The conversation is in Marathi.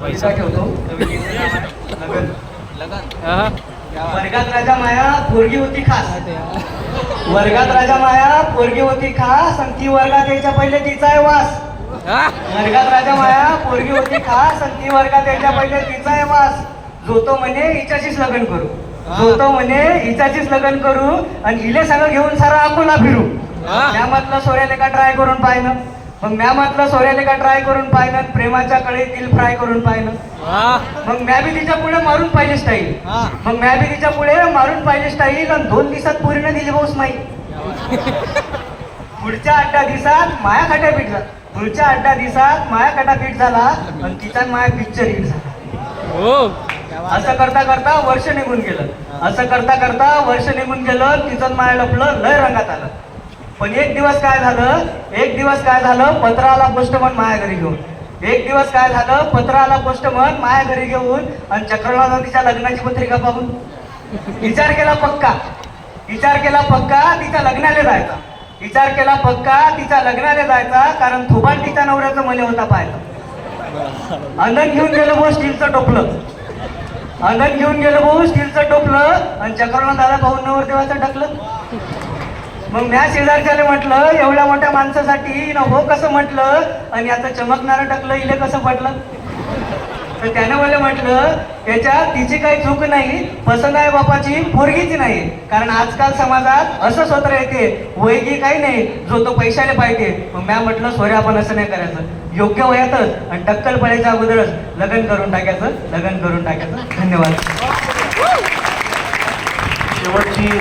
पैसा ठेवतो. हा. वर्गात राजा माया पोरगी होती खास. वर्गात राजा माया पोरगी होती खास आणि ती वर्गात यायच्या पहिले तिचा आहे वास. हा. वर्गात राजा माया पोरगी होती खास आणि ती वर्गात यायच्या पहिले तिचा आहे वास. जो तो म्हणे हिच्याशीच लग्न करू. जो तो म्हणे हिच्याशीच लग्न करू आणि हिले सगळं घेऊन सारा अकोला फिरू. म्या म्हटलं सोऱ्याले का ट्राय करून पाहिलं? मग म्या म्हटलं सोऱ्याले का ट्राय करून पाहिलं प्रेमाच्या कळीतील फ्राय करून पाहिलं. मग म्या बी तिच्या पुढे मारून पाहिजे स्टाईल. मग म्या बी तिच्या पुढे मारून पाहिजे स्टाईल आणि दोन दिवसात पूर्ण दिली भाऊ स्माईल पुढच्या अड्डा दिवसात माया खटा पीठ झाला. पुढच्या अड्डा दिवसात माया खटा पीठ झाला आणि तिचा माया पिक्चर हिट झाला. हो. असं करता करता वर्ष निघून गेलं. असं करता करता वर्ष निघून गेलं तिचं आणि माया लपलं लय रंगात आलं. पण एक दिवस काय झालं? एक दिवस काय झालं? पत्राला पोस्टमन माया घरी घेऊन. एक दिवस काय झालं? पत्राला पोस्टमन माया घरी घेऊन आणि चक्रवाला तिच्या लग्नाची पत्रिका पाहून. विचार केला पक्का. विचार केला पक्का तिच्या लग्नाला जायचा. विचार केला पक्का तिच्या लग्नाला जायचा कारण थोबान तिच्या नवऱ्याचं मले होता पाहायचा अंगण घेऊन गेलो भाऊ स्टीलचं टोपलं. अंगण घेऊन गेलो भाऊ स्टीलचं टोपलं आणि चक्रवाला दादा पाहून नवर देवाचं टाकलं मग म्या शेजारच्याला म्हटलं एवढ्या मोठ्या माणसासाठी ना हो कसं म्हटलं? आणि आता चमकणारं टाकलं इले कसं पटलं तर त्यानं मला म्हटलं त्याच्या तिची काही चूक नाही पसंत आहे बापाची पोरगीची नाही. कारण आजकाल समाजात असं स्वतः येते वैगी काही नाही जो तो पैशाने पाहिजे. मग म्या म्हटलं सोरे आपण असं नाही करायचं. योग्य वयातच आणि टक्कल पडायच्या अगोदरच लग्न करून टाकायचं लग्न करून टाकायचं. धन्यवाद. शेवटची